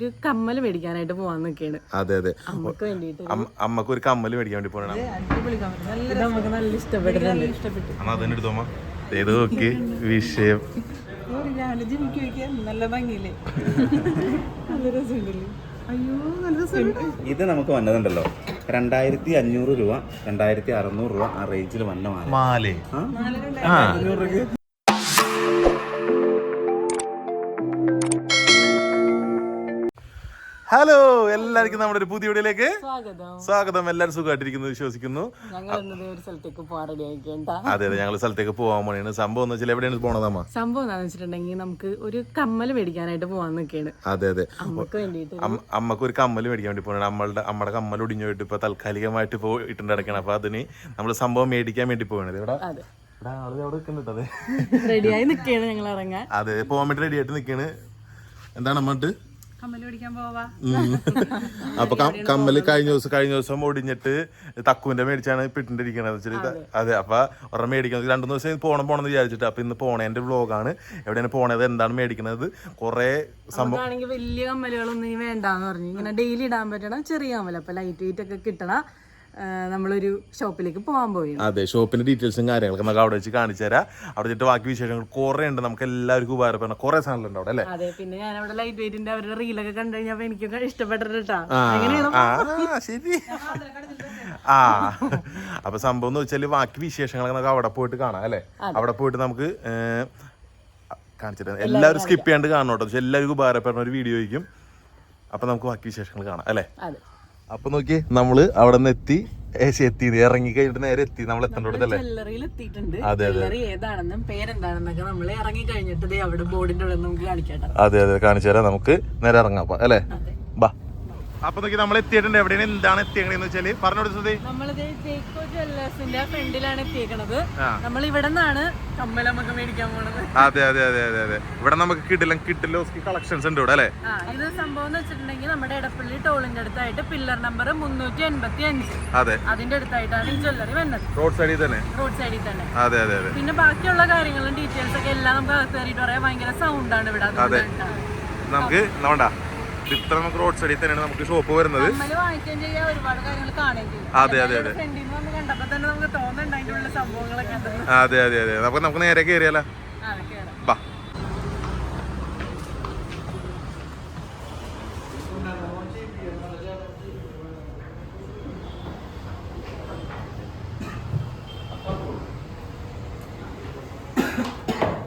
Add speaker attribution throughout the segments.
Speaker 1: ഒരു കമ്മൽ മേടിക്കാനായിട്ട് പോവാൻ നിൽക്കാണ്
Speaker 2: അതെ അതെ.
Speaker 1: അമ്മയ്ക്ക് വേണ്ടിയിട്ട്.
Speaker 2: അമ്മയ്ക്ക് ഒരു കമ്മൽ മേടിക്കാൻ വേണ്ടി പോകണം
Speaker 1: ഇത് നമുക്ക് നല്ല
Speaker 3: ഇഷ്ടപ്പെട്ടു.
Speaker 2: അമ്മ എടുത്തോമ്മ നോക്കി വിഷയം.
Speaker 3: നല്ല ഭംഗിയില്ലേ? നല്ല രസമുണ്ടല്ലേ. അയ്യോ നല്ല രസമുണ്ട്?
Speaker 4: ഇത് നമുക്ക് വന്നതുണ്ടല്ലോ. രണ്ടായിരത്തി അഞ്ഞൂറ് രൂപ രണ്ടായിരത്തി അറുന്നൂറ് രൂപ ആ റേഞ്ചിൽ വന്ന മാല.
Speaker 2: മാലേ?
Speaker 4: ആ?
Speaker 2: ഹലോ എല്ലാവർക്കും നമ്മുടെ ഒരു പുതിയ വീഡിയോയിലേക്ക്
Speaker 1: സ്വാഗതം.
Speaker 2: എല്ലാവരും സുഖമായിട്ടിരിക്കുന്നു വിശ്വസിക്കുന്നു. അതെ അതെ ഞങ്ങൾ സ്ഥലത്തേക്ക് പോകാൻ പോണേണ്. സംഭവം എന്ന് വെച്ചാൽ എവിടെയാണ് പോണത് അമ്മ?
Speaker 1: സംഭവം എന്താണെന്ന് വെച്ചിട്ടുണ്ടെങ്കിൽ നമുക്ക് ഒരു കമ്മൽ മേടിക്കാനായിട്ട് പോവാൻ നിൽക്കുകയാണ്
Speaker 2: അതെ അതെ. അമ്മയ്ക്ക് ഒരു കമ്മൽ മേടിക്കാൻ വേണ്ടി പോകണം നമ്മളുടെ നമ്മുടെ കമ്മൽ ഒടിഞ്ഞു പോയിട്ട് ഇപ്പൊ താൽക്കാലികമായിട്ട് പോയിട്ടുണ്ട് അടക്കണം അപ്പൊ അതിന് നമ്മൾ സംഭവം മേടിക്കാൻ വേണ്ടി പോകണത് ഇവിടെ
Speaker 1: റെഡിയായി നിൽക്കുകയാണ് ഞങ്ങൾ ഇറങ്ങാൻ.
Speaker 2: അതെ പോകാൻ വേണ്ടി റെഡി ആയിട്ട് നിൽക്കാണ്. എന്താണ് അമ്മട്ട് അപ്പൊ കമ്മൽ കഴിഞ്ഞ ദിവസം കഴിഞ്ഞ ദിവസം ഒടിഞ്ഞിട്ട് തക്കുവിന്റെ മേടിച്ചാണ് ഇത് അതെ. അപ്പൊ ഒരെണ്ണം മേടിക്കുന്നത് രണ്ടു ദിവസം പോണം പോണം എന്ന് വിചാരിച്ചിട്ട്. അപ്പൊ ഇന്ന് പോണേന്റെ വ്ലോഗാണ്. എവിടെയാണ് പോണത്? എന്താണ് മേടിക്കുന്നത് കുറെ സംഭവം
Speaker 1: വലിയ കമ്മലുകളൊന്നും ഇനി വേണ്ടാന്ന് പറഞ്ഞു. ഇങ്ങനെ ഡെയിലി ഇടാൻ പറ്റണം ചെറിയ കമ്മൽ അപ്പൊ ലൈറ്റ് വെയിറ്റ് ഒക്കെ കിട്ടണ നമ്മളൊരു ഷോപ്പിലേക്ക് പോകാൻ പോയി.
Speaker 2: അതെ ഷോപ്പിന്റെ ഡീറ്റെയിൽസും കാര്യങ്ങളൊക്കെ നമുക്ക് അവിടെ വെച്ച് കാണിച്ചു തരാം. അവിടെ വെച്ചിട്ട് ബാക്കി വിശേഷങ്ങൾ കുറെ ഉണ്ട്. നമുക്ക് എല്ലാവർക്കും ഉപകാരപ്പെടുന്ന കുറെ സാധനങ്ങളുണ്ട് അവിടെ അല്ലേ?
Speaker 1: അതെ പിന്നെ ഞാൻ അവിടെ ലൈറ്റ് വെയിറ്റിന്റെ അവരുടെ റീലൊക്കെ കണ്ടു കഴിഞ്ഞപ്പോ എനിക്കൊക്കെ ഇഷ്ടപ്പെട്ടിട്ടാ
Speaker 2: ശരി. ആ അപ്പൊ സംഭവം എന്ന് വെച്ചാൽ ബാക്കി വിശേഷങ്ങളൊക്കെ നമുക്ക് അവിടെ പോയിട്ട് കാണാം അല്ലേ? അവിടെ പോയിട്ട് നമുക്ക് കാണിച്ചിട്ട് എല്ലാവരും സ്കിപ്പ് ചെയ്യാണ്ട് കാണണം കേട്ടോ എല്ലാവർക്കും ഉപകാരപ്പെടുന്ന ഒരു വീഡിയോ ആയിരിക്കും. അപ്പൊ നമുക്ക് ബാക്കി വിശേഷങ്ങൾ കാണാം അല്ലേ? അപ്പൊ നോക്കി നമ്മൾ അവിടെ നിന്ന് എത്തി. ഏശി എത്തി ഇറങ്ങി കഴിഞ്ഞിട്ട് നേരെ എത്തി. നമ്മൾ
Speaker 1: എത്തിയിട്ടുണ്ട്.
Speaker 2: അതെ, അതെ.
Speaker 1: ഏതാണെന്നും പേരെന്താണെന്നൊക്കെ നമ്മൾ ഇറങ്ങി കഴിഞ്ഞിട്ട് ദേ അവിടെ ബോർഡിന്റെ ഉള്ളിൽ നമുക്ക് കാണിക്കട്ടെ
Speaker 2: അതെ അതെ. കാണിച്ചു തരാം. നമുക്ക് നേരെ ഇറങ്ങാം അപ്പൊ അല്ലേ? ബാ. അപ്പൊ നോക്കി നമ്മൾ എത്തിയിട്ടുണ്ട്. എവിടെയാണ്? എന്താണ് എത്തിയെന്ന് വെച്ചാൽ പറഞ്ഞു കൊടുത്തത്
Speaker 1: നമ്മളിത് ജേക്കോ ജ്വല്ലേഴ്സിന്റെ ഫ്രണ്ടിലാണ് എത്തിയേക്കണത്. നമ്മൾ ഇവിടെ നിന്നാണ് മേടിക്കാൻ പോണത്.
Speaker 2: അതെ അതെ അതെ അതെ അതെ. ഇവിടെ നമുക്ക് കിടിലം കിട്ടിലോസ്കി കളക്ഷൻസ് ഉണ്ട് ഇവിടെ അല്ലേ?
Speaker 1: ഇത് സംഭവം എന്ന് വെച്ചിട്ടുണ്ടെങ്കിൽ നമ്മുടെ ഇടപ്പള്ളി ടോളിന്റെ അടുത്തായിട്ട് പില്ലർ നമ്പർ മുന്നൂറ്റി എൺപത്തി അഞ്ച്
Speaker 2: അതെ.
Speaker 1: അതിന്റെ അടുത്തായിട്ടാണ് ഈ ജ്വല്ലറി വന്നത്
Speaker 2: റോഡ് സൈഡിൽ തന്നെ.
Speaker 1: റോഡ് സൈഡിൽ തന്നെ.
Speaker 2: അതെ അതെ അതെ.
Speaker 1: പിന്നെ ബാക്കിയുള്ള കാര്യങ്ങളും ഡീറ്റെയിൽസ് ഒക്കെ എല്ലാം നമുക്ക് അകത്ത് കയറിയിട്ട് പറയാം. ഭയങ്കര സൗണ്ട് ആണ് ഇവിടെ. അതെ.
Speaker 2: നമുക്ക് നോണ്ട ഇത്ര നമുക്ക് റോഡ് സൈഡിൽ തന്നെയാണ് നമുക്ക് ഷോപ്പ് വരുന്നത്. അതെ അതെ അതെ. അതെ അതെ അതെ. അപ്പൊ നമുക്ക് നേരെ കയറിയാലോ ബാ.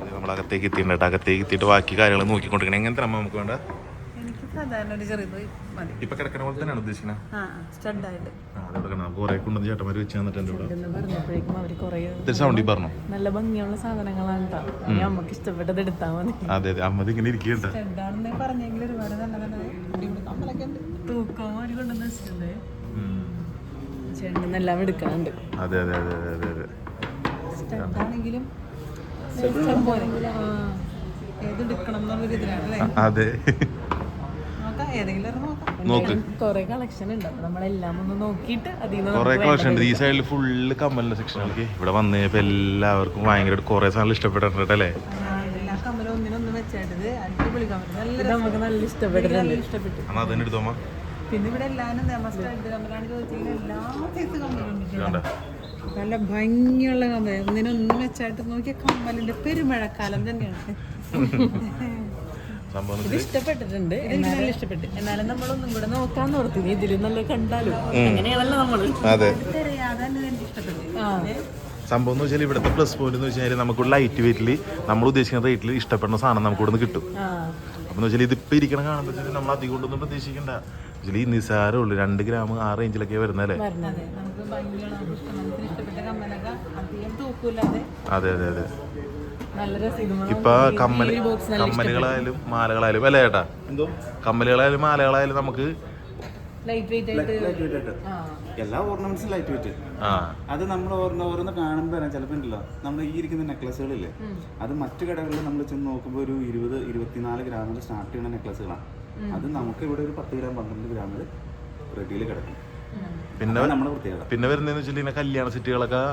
Speaker 2: നമ്മൾ അകത്തേക്ക് എത്തിയിട്ടുണ്ട് അകത്തേക്ക് എത്തിയിട്ട് ബാക്കി കാര്യങ്ങൾ നോക്കിക്കൊണ്ടിരിക്കണം. എങ്ങനത്തെ അമ്മ നമുക്ക് വേണ്ട
Speaker 3: സാധാരണ ഒരു ചെറിയത് മതി.
Speaker 2: ഇപ്പൊ കിടക്കുന്ന പോലെ തന്നെയാണ് ഉദ്ദേശിക്കുന്നത്
Speaker 3: ആ സ്റ്റഡായിട്ട്
Speaker 2: ആ, അതവിടെ കാണാം കുറെ കൊണ്ടുവന്ന് ചേട്ടന്മാർ വെച്ച് തന്നിട്ടുണ്ട് ഇവിടെ
Speaker 1: എന്ന് പറഞ്ഞപ്പോഴേക്കും അവർ കുറേ
Speaker 2: ഇത്തിരി സൗണ്ടിൽ പറഞ്ഞു?
Speaker 1: നല്ല ഭംഗിയുള്ള സാധനങ്ങളാണ് കേട്ടോ ഇനി നമുക്ക് ഇഷ്ടപ്പെട്ടത് എടുത്താൽ മതി.
Speaker 2: അതെ അതെ. അമ്മ ഇങ്ങനെ ഇരിക്കുന്നുണ്ട്.
Speaker 3: സ്റ്റഡാണെന്ന് പറഞ്ഞെങ്കിൽ ഒരുപാട് നല്ല നല്ല അടിപൊളി കമ്മലൊക്കെ ഉണ്ട്.
Speaker 1: തൂക്കം ഒരു കൊണ്ടുവന്ന് വെച്ചിട്ടുണ്ട് ചേട്ടൻ എല്ലാം എടുക്കാനുണ്ട്.
Speaker 2: അതെ അതെ അതെ അതെ അതെ അതെ.
Speaker 3: സ്റ്റഡാണെങ്കിലും ഇഷ്ടം പോലെ. ആ, ഏത് എടുക്കണം എന്നുള്ളൊരു ഇതിലാണ് അല്ലേ?
Speaker 2: അതെ.
Speaker 3: നോക്കാം.
Speaker 1: കുറെ കളക്ഷൻ ഉണ്ട്. നമ്മളെല്ലാം ഒന്ന് നോക്കിയിട്ട് നിന്ന്
Speaker 2: കളക്ഷൻ ഉണ്ട്. ഈ സൈഡിൽ ഫുള്ള് കമ്മലിന്റെ സെക്ഷനുകൾക്ക് ഇവിടെ വന്ന കഴിഞ്ഞപ്പോ എല്ലാവർക്കും ഭയങ്കര കുറെ സാധനം ഇഷ്ടപ്പെട്ടിട്ടുണ്ട് അല്ലേ?
Speaker 3: എല്ലാ കമ്മലും ഒന്നിനൊന്ന് വെച്ചായിട്ടത്. അടിപൊളി കമ്മൽ നല്ല
Speaker 1: നമുക്ക് നല്ല ഇഷ്ടപ്പെട്ടിട്ടുണ്ട്
Speaker 2: എന്നാ അതിന്
Speaker 3: പിന്നെ ഇവിടെ എല്ലാവരും നല്ല ഭംഗിയുള്ള കമ്മൽ ഒന്നിനൊന്നും വെച്ചായിട്ട് നോക്കിയ കമ്മലിന്റെ പെരുമഴക്കാലം തന്നെയാണ്.
Speaker 2: സംഭവം
Speaker 1: ഇഷ്ടപ്പെട്ടിട്ടുണ്ട്.
Speaker 3: ഇഷ്ടപ്പെട്ടു.
Speaker 1: എന്നാലും നമ്മളൊന്നും കൂടെ നോക്കാന്ന് ഓർത്തു ഇതിൽ നല്ല കണ്ടാലോ? അങ്ങനെയാണല്ലോ നമ്മൾ.
Speaker 2: അതെ. സംഭവം എന്ന് വെച്ചാൽ ഇവിടുത്തെ പ്ലസ് പോയിന്റ് എന്ന് വെച്ചാൽ നമുക്ക് ലൈറ്റ് വെയിറ്റിൽ നമ്മൾ ഉദ്ദേശിക്കുന്ന റേറ്റിൽ ഇഷ്ടപ്പെടുന്ന സാധനം നമുക്ക് ഇവിടുന്ന് കിട്ടും. അപ്പൊ എന്ന് വെച്ചാൽ ഇതിപ്പോ ഇരിക്കണ കാണുമ്പോൾ നമ്മൾ അധികം കൊണ്ടൊന്നും പ്രതീക്ഷിക്കണ്ട. ഈ നിസാരേ ഉള്ളു. രണ്ട് ഗ്രാം ആ റേഞ്ചിലൊക്കെ വരുന്നല്ലേ
Speaker 3: അതെ
Speaker 2: അതെ അതെ. ഇപ്പൊ കമ്മൽ കമ്മലുകളായാലും മാലകളായാലും അല്ലേ ചേട്ടാ എന്തോ? കമ്മലുകളായാലും മാലകളായാലും നമുക്ക്
Speaker 4: എല്ലാ ഓർണമെന്റ്സും ലൈറ്റ് വെയിറ്റ് അത് നമ്മൾ ഓരോന്ന് ഓരോന്ന് കാണുമ്പോൾ ചിലപ്പോൾ ഉണ്ടല്ലോ. നമ്മൾ ഈ ഇരിക്കുന്ന നെക്ലസുകളില്ലേ അത് മറ്റു കടകളിൽ നമ്മൾ ചെന്ന് നോക്കുമ്പോൾ ഒരു ഇരുപത് ഇരുപത്തിനാല് ഗ്രാമിൽ സ്റ്റാർട്ട് ചെയ്യുന്ന നെക്ലസുകളാണ് അത് നമുക്ക് ഇവിടെ ഒരു പത്ത് ഗ്രാം പന്ത്രണ്ട് ഗ്രാമിൽ റെഡിയിൽ കിടക്കും.
Speaker 2: പിന്നെ
Speaker 4: നമ്മുടെ പ്രത്യേകത.
Speaker 2: പിന്നെ വരുന്നതെന്ന് വെച്ചിട്ടുണ്ടെങ്കിൽ കല്യാണ സെറ്റുകളൊക്കെ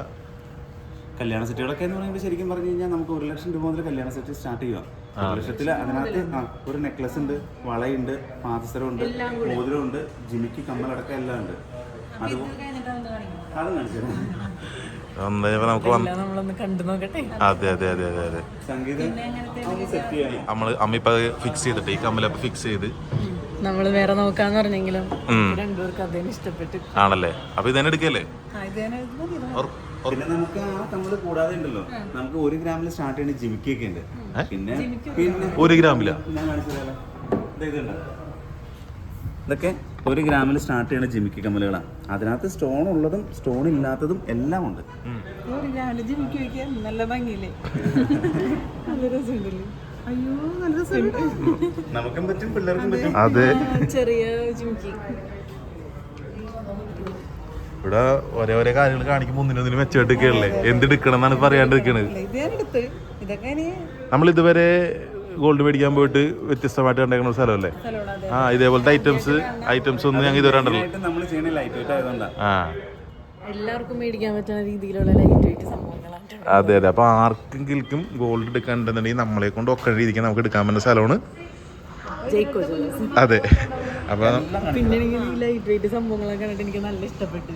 Speaker 4: കല്യാണ സെറ്റുകളൊക്കെ എന്ന് പറയുമ്പോൾ ശരിക്കും പറഞ്ഞു കഴിഞ്ഞാൽ നമുക്ക് ഒരു ലക്ഷം രൂപ മുതൽ കല്യാണ സെറ്റ് സ്റ്റാർട്ട് ചെയ്യാം ഒരു ലക്ഷത്തിൽ അതിനകത്ത് ആ ഒരു നെക്ലസ് ഉണ്ട് വളയുണ്ട് പാദസരം ഉണ്ട് മോതിരം ഉണ്ട് ജിമിക്ക് കമ്മലടക്കം എല്ലാം ഉണ്ട്. അത് അതും കാണിച്ചു
Speaker 2: അതെ അതെ അതെ അതെ അതെ. നമ്മൾ അമ്മ ഫിക്സ് ചെയ്തിട്ട് ഈ കമ്മലപ്പൊ ഫിക്സ് ചെയ്ത്.
Speaker 1: നമ്മൾ വേറെ നോക്കാന്ന് പറഞ്ഞെങ്കിലും രണ്ടുപേർക്ക് അതേന്ന് ഇഷ്ടപ്പെട്ടു.
Speaker 2: ആണല്ലേ? അപ്പൊ ഇതന്നെ എടുക്കല്ലേ?
Speaker 4: പിന്നെ നമുക്ക് ആ തമ്മിൽ കൂടാതെ ഉണ്ടല്ലോ. നമുക്ക് ഒരു ഗ്രാമിൽ സ്റ്റാർട്ട് ചെയ്യുന്ന ജിമിക്കൊക്കെ ഉണ്ട്. പിന്നെ പിന്നെ
Speaker 2: ഒരു ഗ്രാമില?
Speaker 4: ഞാൻ കാണിച്ചു ഇതുണ്ട്. ഇതൊക്കെ ഒരു ഗ്രാമിൽ സ്റ്റാർട്ട് ചെയ്യുന്ന ജിമിക്ക് കമ്മലുകളാണ് അതിനകത്ത് സ്റ്റോൺ ഉള്ളതും സ്റ്റോൺ ഇല്ലാത്തതും എല്ലാം ഉണ്ട്.
Speaker 3: നല്ല ഭംഗിയില്ലേ? നല്ല രസമുണ്ടല്ലേ? അയ്യോ നല്ല രസമുണ്ട്?
Speaker 4: നമുക്കും പറ്റും പിള്ളേർക്കും പറ്റും.
Speaker 2: അതെ.
Speaker 1: ചെറിയ ജിമിക്ക്.
Speaker 2: ഇവിടെ ഒരേ ഒരേ കാര്യങ്ങൾ കാണിക്കുമ്പോൾ ഒന്നിനൊന്നിന് മെച്ചമായിട്ടൊക്കെയല്ലേ എന്തെടുക്കണം എന്നാണ് പറയാണ്ടിരിക്കണത് നമ്മൾ ഇതുവരെ ഗോൾഡ് മേടിക്കാൻ പോയിട്ട് വ്യത്യസ്തമായിട്ട് കണ്ടേക്കുന്ന സ്ഥലമല്ലേ? ആ ഇതേപോലത്തെ ഐറ്റംസ് ഐറ്റംസ് ഒന്നും ഞങ്ങൾ ഇതുവരെ ആ.
Speaker 1: എല്ലാവർക്കും മേടിക്കാൻ പറ്റുന്ന രീതിയിലുള്ള ലൈറ്റ് വെയിറ്റ് സംഭവങ്ങളാണ്.
Speaker 2: അതെ അതെ. അപ്പൊ ആർക്കെങ്കിലും ഗോൾഡ് എടുക്കാൻ ഉണ്ടെന്നുണ്ടെങ്കിൽ നമ്മളെ കൊണ്ട് ഒക്കെ രീതിക്ക് നമുക്ക് എടുക്കാൻ പറ്റുന്ന സ്ഥലമാണ് അതെ. അപ്പൊ
Speaker 1: പിന്നെ എനിക്ക് ഈ ലൈറ്റ് വെയിറ്റ് സംഭവങ്ങളൊക്കെ കണ്ടിട്ട് എനിക്ക് നല്ല ഇഷ്ടപ്പെട്ടു.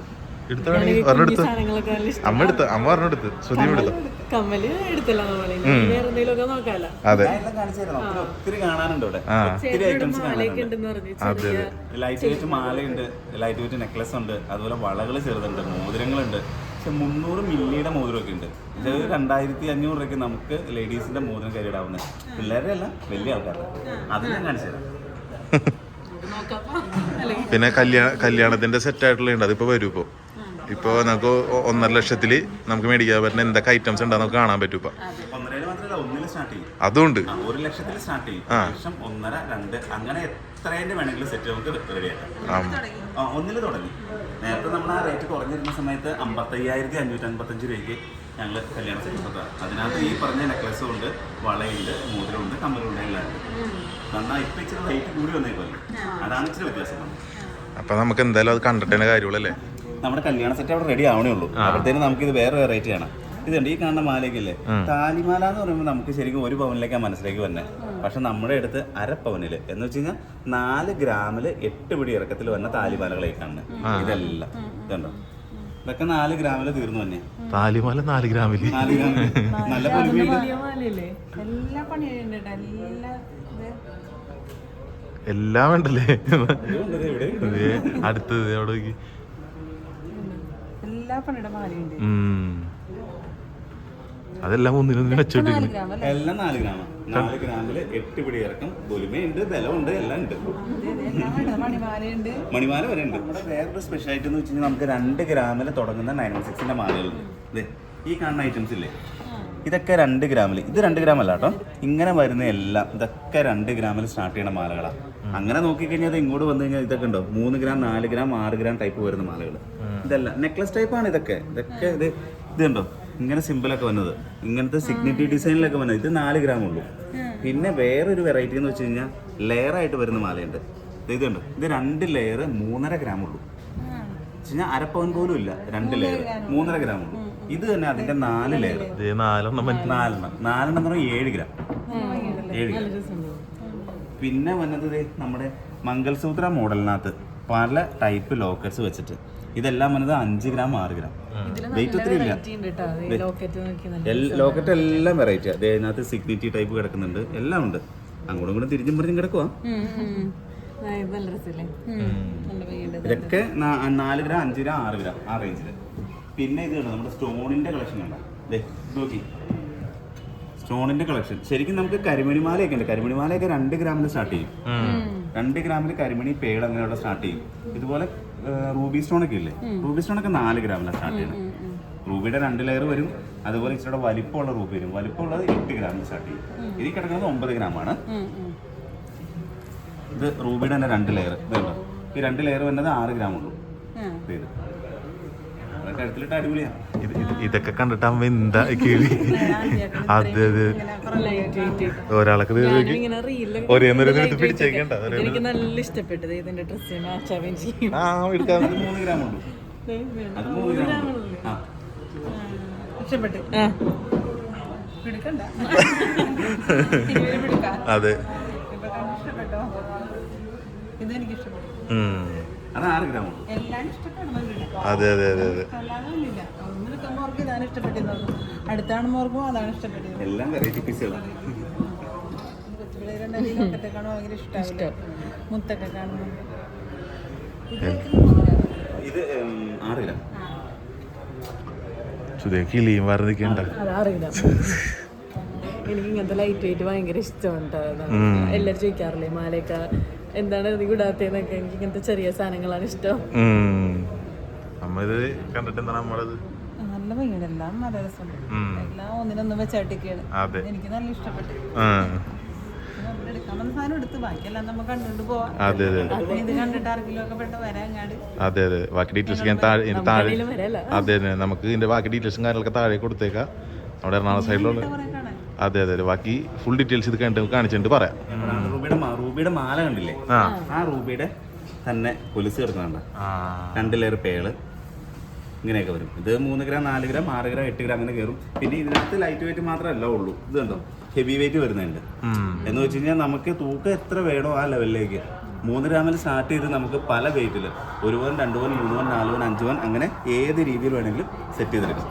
Speaker 2: എടുത്ത വേണമെങ്കിൽ ഒരെണ്ണെടുത്ത്? അമ്മ എടുത്ത്? അമ്മ ഒരെണ്ണെടുത്ത്. എടുത്തു?
Speaker 1: കമ്മൽ എടുത്തല്ല
Speaker 2: അതെ.
Speaker 4: ഒത്തിരി കാണാനുണ്ട് ഇവിടെ. ഐറ്റംസ് ലൈറ്റ് വെയിറ്റ് മാലയുണ്ട്. ലൈറ്റ് വെയിറ്റ് നെക്ലസ് ഉണ്ട്. അതുപോലെ വളകൾ ചെറുതുണ്ട്. മോതിരങ്ങളുണ്ട്. പക്ഷെ മുന്നൂറ് മില്ലിയുടെ മോതിരമൊക്കെ ഉണ്ട് ഇത് രണ്ടായിരത്തി അഞ്ഞൂറ് രൂപയ്ക്ക് നമുക്ക് ലേഡീസിന്റെ മോതിരം കയറിയിടാവുന്നത് പിള്ളേരെ അല്ല വലിയ ആൾക്കാരുടെ അത് ഞാൻ കാണിച്ചു തരാം.
Speaker 2: പിന്നെ കല്യാണ കല്യാണത്തിന്റെ സെറ്റ് ആയിട്ടുള്ള ഉണ്ട് അതിപ്പോ വരും ഇപ്പോ. ഇപ്പൊ നമുക്ക് ഒന്നര ലക്ഷത്തിൽ നമുക്ക് മേടിക്കാൻ പറ്റുന്ന എന്തൊക്കെ ഐറ്റംസ് ഉണ്ടാകും നമുക്ക് കാണാൻ പറ്റും ഇപ്പൊ.
Speaker 4: ഒന്നിൽ സ്റ്റാർട്ട് ചെയ്യും.
Speaker 2: അതുണ്ട്.
Speaker 4: ആ, ഒരു ലക്ഷത്തിൽ സ്റ്റാർട്ട് ചെയ്യും. ലക്ഷം ഒന്നര രണ്ട് അങ്ങനെ എത്രേന്റെ വേണമെങ്കിലും സെറ്റ് നമുക്ക് റെഡിയാക്കാം ഒന്നിൽ തുടങ്ങി. നേരത്തെ നമ്മൾ ആ റേറ്റ് കുറഞ്ഞിരുന്ന സമയത്ത് അമ്പത്തയ്യായിരത്തി അഞ്ഞൂറ്റി അൻപത്തഞ്ച് രൂപയ്ക്ക് ഞങ്ങൾ കല്യാണ സെറ്റ് അതിനകത്ത് ഈ പറഞ്ഞ നെക്ലസും ഉണ്ട് വളയുണ്ട് മോതിരമുണ്ട് കമ്മലുണ്ട് എല്ലാം ഉണ്ട് എന്നാൽ ഇപ്പം ഇച്ചിരി റേറ്റ് കൂടി വന്നേക്കല്ലേ അതാണ് ഇച്ചിരി വ്യത്യാസം
Speaker 2: അപ്പൊ നമുക്ക് എന്തായാലും അത് കണ്ടിട്ടേ കാര്യമുള്ളൂ
Speaker 4: നമ്മുടെ കല്യാണ സെറ്റ് അവിടെ റെഡി ആവണേ ഉള്ളൂ. അപ്പോഴത്തേനും നമുക്ക് ഇത് വേറെ വെറൈറ്റി ആണ്. ഇതുണ്ട് ഈ കാണുന്ന മാലയ്ക്കല്ലേ താലിമാല എന്ന് പറയുമ്പോൾ നമുക്ക് ശരിക്കും ഒരു പവനിലേക്കാണ് മനസ്സിലേക്ക് വന്നെ. പക്ഷെ നമ്മുടെ അടുത്ത് അര പവനിൽ എന്ന് വെച്ച് കഴിഞ്ഞാൽ നാല് ഗ്രാമിൽ എട്ട് പിടി ഇറക്കത്തിൽ വന്ന താലിമാലകളായി കാണുന്നത് ഇതെല്ലാം. ഇതുണ്ടോ? ഇതൊക്കെ നാല് ഗ്രാമിൽ തീർന്നു തന്നെ
Speaker 2: താലിമാല നാല് ഗ്രാമിൽ.
Speaker 4: നാല് ഗ്രാമിൽ. നല്ല
Speaker 3: എല്ലാ
Speaker 2: ഉണ്ടല്ലേ? അടുത്തത് അവിടെ നോക്കി?
Speaker 3: എല്ലാ പണിയുടെ മാലയുണ്ട്.
Speaker 2: അതെല്ലാം ഒന്നിനു വെച്ചോണ്ടിരിക്കുന്നു.
Speaker 4: എല്ലാം നാല് ഗ്രാമം നാല് ഗ്രാമിൽ എട്ട് പിടി ഇറക്കം. പൊലിമയുണ്ട് ബലമുണ്ട് എല്ലാം ഉണ്ട്. മണിമാല വരെ ഉണ്ട്. നമ്മുടെ വേറൊരു സ്പെഷ്യാലിറ്റി എന്ന് വെച്ച് കഴിഞ്ഞാൽ നമുക്ക് രണ്ട് ഗ്രാമിൽ തുടങ്ങുന്ന നയൻ വൺ സിക്സിന്റെ മാലകളുണ്ട്. ദേ, ഈ കാണുന്ന ഐറ്റംസ് ഇല്ലേ? ഇതൊക്കെ രണ്ട് ഗ്രാമിൽ ഇത് രണ്ട് ഗ്രാം അല്ല കേട്ടോ. ഇങ്ങനെ വരുന്ന എല്ലാം ഇതൊക്കെ രണ്ട് ഗ്രാമിൽ സ്റ്റാർട്ട് ചെയ്യണ മാലകളാണ് അങ്ങനെ നോക്കിക്കഴിഞ്ഞാൽ അത് ഇങ്ങോട്ട് വന്നു കഴിഞ്ഞാൽ ഇതൊക്കെ ഉണ്ടോ? മൂന്ന് ഗ്രാം നാല് ഗ്രാം ആറ് ഗ്രാം ടൈപ്പ് വരുന്ന മാലകൾ ഇതല്ല. നെക്ലസ് ടൈപ്പാണ് ഇതൊക്കെ. ഇതൊക്കെ ഇത് ഇത് കണ്ടോ ഇങ്ങനെ സിമ്പിളൊക്കെ വന്നത്. ഇങ്ങനത്തെ സിഗ്നിറ്റി ഡിസൈനിലൊക്കെ വന്നത്. ഇത് നാല് ഗ്രാം ഉള്ളൂ. പിന്നെ വേറൊരു വെറൈറ്റി എന്ന് വെച്ച് കഴിഞ്ഞാൽ ലെയർ ആയിട്ട് വരുന്ന മാലയുണ്ട്. ഇത് ഇതുണ്ട് ഇത് രണ്ട് ലെയർ മൂന്നര ഗ്രാം ഉള്ളൂ. വെച്ചാൽ അരപ്പവൻ പോലും ഇല്ല. രണ്ട് ലെയർ മൂന്നര ഗ്രാം ഉള്ളൂ. ഇത് തന്നെ അതിന്റെ നാല് ലെയർ
Speaker 2: ദേ നാലെണ്ണം
Speaker 4: നാലെണ്ണം. നാലെണ്ണം എന്ന് പറഞ്ഞാൽ ഏഴ് ഗ്രാം ഏഴ് ഗ്രാം പിന്നെ വന്നത് ദേ നമ്മുടെ മംഗൾസൂത്ര മോഡലിനകത്ത് പല ടൈപ്പ് ലോക്കറ്റ്സ് വെച്ചിട്ട്. ഇതെല്ലാം വന്നത് അഞ്ച് ഗ്രാം ആറ് ഗ്രാം. വെയിറ്റ് ഒത്തിരി ഇല്ല.
Speaker 1: ലോക്കറ്റ് നോക്കി നല്ല
Speaker 4: ലോക്കറ്റ് എല്ലാം വെറൈറ്റി അതേ അതിനകത്ത് സിഗ്നിറ്റി ടൈപ്പ് കിടക്കുന്നുണ്ട്. എല്ലാം ഉണ്ട്. അങ്ങോട്ടും ഇങ്ങോട്ടും തിരിച്ചും പറഞ്ഞും കിടക്കുവാ.
Speaker 1: ഉം, ഉം. ആ, നല്ല രസല്ലേ നല്ല ഭംഗിയുണ്ട്
Speaker 4: ഇതൊക്കെ നാല് ഗ്രാം അഞ്ച് ഗ്രാം ആറ് ഗ്രാം ആ റേഞ്ചിൽ പിന്നെ ഇത് കണ്ടോ? നമ്മുടെ സ്റ്റോണിന്റെ കളക്ഷൻ കണ്ടോ? നോക്കി. സ്റ്റോണിന്റെ കളക്ഷൻ ശരിക്കും നമുക്ക് കരിമണിമാലയൊക്കെ ഉണ്ട്. കരിമണിമാലയൊക്കെ രണ്ട് ഗ്രാമിൽ സ്റ്റാർട്ട് ചെയ്യും. രണ്ട് ഗ്രാമിൽ കരിമണി പേട് അങ്ങനെയുള്ള സ്റ്റാർട്ട് ചെയ്യും. ഇതുപോലെ റൂബി സ്റ്റോൺ ഒക്കെ ഇല്ലേ റൂബി സ്റ്റോൺ ഒക്കെ നാല് ഗ്രാമിലാണ് സ്റ്റാർട്ട് ചെയ്യുന്നത്. റൂബിയുടെ രണ്ട് ലെയർ വരും. അതുപോലെ ഇച്ചിരി വലിപ്പമുള്ള റൂബി വരും. വലിപ്പമുള്ളത് എട്ട് ഗ്രാമിൽ സ്റ്റാർട്ട് ചെയ്യും. ഇതിൽ കിടക്കുന്നത് ഒമ്പത് ഗ്രാമാണ്. ഇത് റൂബിയുടെ തന്നെ രണ്ട് ലെയർ ഇത് കണ്ടോ ഈ രണ്ട് ലെയർ വരുന്നത് ആറ് ഗ്രാം ഉള്ളൂ. ഇത് ഇത്. അതൊക്കെ എടുത്തിട്ട് അടിപൊളിയാണ്
Speaker 2: ഇത് ഇത് ഇതൊക്കെ കണ്ടിട്ട് അമ്മ എന്താ കേറി അത് അത് ഒരാളൊക്കെ ഒരേ എടുത്ത് പിടിച്ചേക്കണ്ട
Speaker 1: എനിക്ക് നല്ല ഇഷ്ടപ്പെട്ടത് ഇതിന്റെ ചെയ്യും
Speaker 2: ആ
Speaker 4: മൂന്ന് ഗ്രാം ഉണ്ട്
Speaker 3: ഇഷ്ടപ്പെട്ടു.
Speaker 2: അതെ.
Speaker 4: അത് ആറ്
Speaker 2: അതെ അതെ അതെ
Speaker 3: അടുത്താണ് മോർക്കും അതാണ് ഇഷ്ടപ്പെട്ടത്
Speaker 4: എല്ലാം വെറൈറ്റി പീസുകളാണ്
Speaker 3: കൊച്ചുപിള്ളേരുണ്ടെങ്കിൽ കാണുമ്പോൾ ഭയങ്കര ഇഷ്ടമാവില്ല മുത്തൊക്കെ കാണുമ്പോൾ
Speaker 4: ഇത് ഉം, ആറ് ഗ്രാം.
Speaker 2: സുധേ കിളിയും വേറെ നിൽക്കണ്ട
Speaker 1: അതറിയില്ല എനിക്ക് ഇങ്ങനത്തെ ലൈറ്റ് വെയിറ്റ് ഭയങ്കര ഇഷ്ടമുണ്ട് എല്ലാവരും ചോദിക്കാറില്ലേ മാലയൊക്കെ എന്താണ് ഇത് ഇടാത്തതെന്നൊക്കെ എനിക്ക് ഇങ്ങനത്തെ ചെറിയ സാധനങ്ങളാണ് ഇഷ്ടം.
Speaker 2: നമ്മ കണ്ടിട്ട് എന്താണ് നമ്മളത്?
Speaker 3: നല്ല ഭംഗിയുണ്ട്. എല്ലാം നല്ല രസമുണ്ട്. എല്ലാം ഒന്നിനൊന്നും വെച്ചാട്ടിക്കാണ് എനിക്ക് നല്ല ഇഷ്ടപ്പെട്ടു.
Speaker 2: അതെ അതെ. ബാക്കി ഡീറ്റെയിൽസ് ഞാൻ താഴെ താഴെ അതെ അതെ. നമുക്ക് ഇതിന്റെ ബാക്കി ഡീറ്റെയിൽസും കാര്യങ്ങളൊക്കെ താഴെ കൊടുത്തേക്കാം. നമ്മുടെ എറണാകുളം സൈഡിലുള്ള അതെ അതെ ബാക്കി ഫുൾ ഡീറ്റെയിൽസ് ഇത് കണ്ടിട്ട് കാണിച്ചിട്ട് പറയാം.
Speaker 4: റൂബിയുടെ മാല കണ്ടില്ലേ?
Speaker 2: ആ.
Speaker 4: റൂബിയുടെ തന്നെ പൊലിസ് കിടക്കുന്നുണ്ട്. രണ്ട് ലെയർ പേൾ ഇങ്ങനെയൊക്കെ വരും. ഇത് മൂന്ന് ഗ്രാം നാല് ഗ്രാം ആറ് ഗ്രാം എട്ട് ഗ്രാം അങ്ങനെ കയറും. പിന്നെ ഇതിനകത്ത് ലൈറ്റ് വെയിറ്റ് മാത്രമല്ല ഉള്ളൂ. ഇത് കണ്ടോ? ഹെവി വെയിറ്റ് വരുന്നുണ്ട്. എന്ന് വെച്ച് കഴിഞ്ഞാൽ നമുക്ക് തൂക്കം എത്ര വേണോ ആ ലെവലിലേക്ക് മൂന്ന് ഗ്രാമിൽ സ്റ്റാർട്ട് ചെയ്ത് നമുക്ക് പല വെയിറ്റിൽ ഒരു പവൻ രണ്ട് പവൻ മൂന്ന് പവൻ നാല് പവൻ അഞ്ച് പവൻ അങ്ങനെ ഏത് രീതിയിൽ വേണമെങ്കിലും സെറ്റ് ചെയ്തെടുക്കാം.